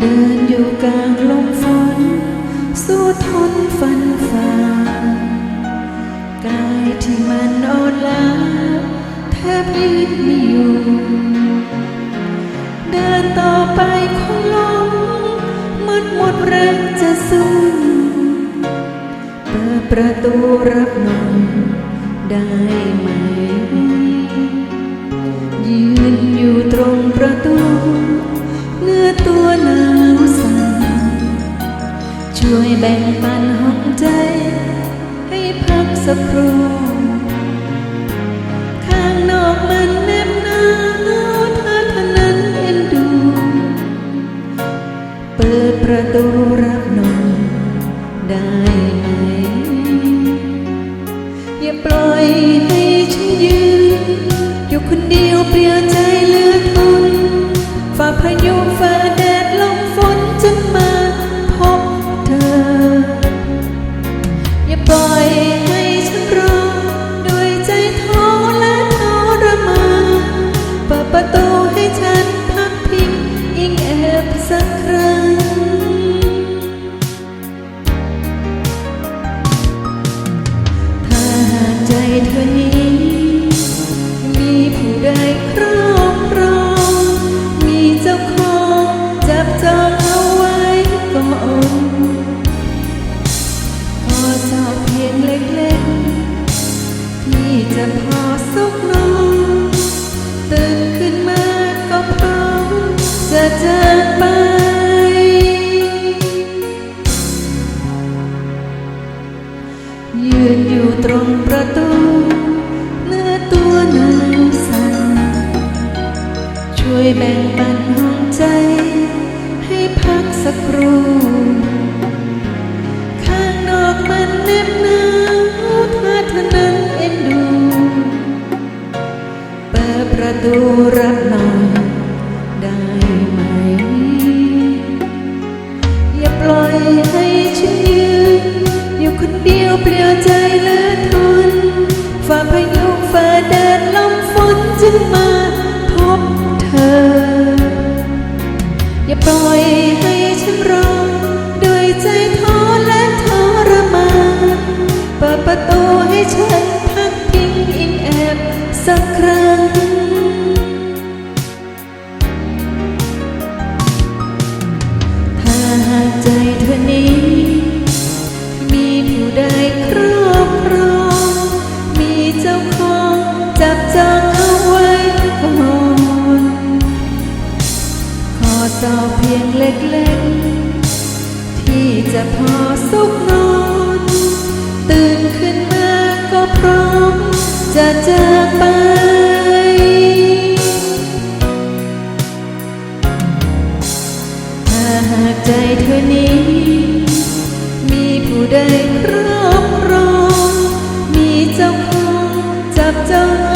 เดินอยู่กลางลมฝนสู้ทนฝันฝ่ากายที่มันอ่อนล้าแทบยืนไม่อยู่เดินต่อไปคงล้มมืดหมดแรงจะสู้เปิดประตูรับลมได้ไหม ยืนอยู่ตรง ช่วยแบ่งปันห้องใจ ให้พักสักครู่ ข้างนอกมันแนบหนาวถ้าเท่านั้นเอ็นดู เปิดประตูรับหน่อยได้ไหม อย่าปล่อยให้ฉันยืน อยู่คนเดียวเปลี่ยวใจ เธอนี้ มีผู้ใดครอบครอง มีเจ้าของจับจองเอาไว้ก่อนขอสอบเพียงเล็กๆที่จะพอสุขนอนตื่นขึ้นมาก็พร้อมจะจากไปยืนอยู่ตรง วยแบ่งปันห้องใจ ให้พักสักครู่ข้างนอกมันแนบหนาวถ้าเธอนั้นเอ็นดู เปิดประตูรับหน่อยได้ไหม อย่าปล่อยให้ฉันยืนอยู่คนเดียวเปลี่ยวใจเลือทนฝ่าพายุฝ่าแดดลมฝนจึงมา ผู้ใดครอบครองมีเจ้าของจับจองเอาไว้ก่อนขอสอบเพียงเล็กๆ ที่จะพอสุขนอน ตื่นขึ้นมาก็พร้อมจะจากไปถ้าหากใจเธอนี้ มีผู้ใดครอบครองมีเจ้าของจับเจ้า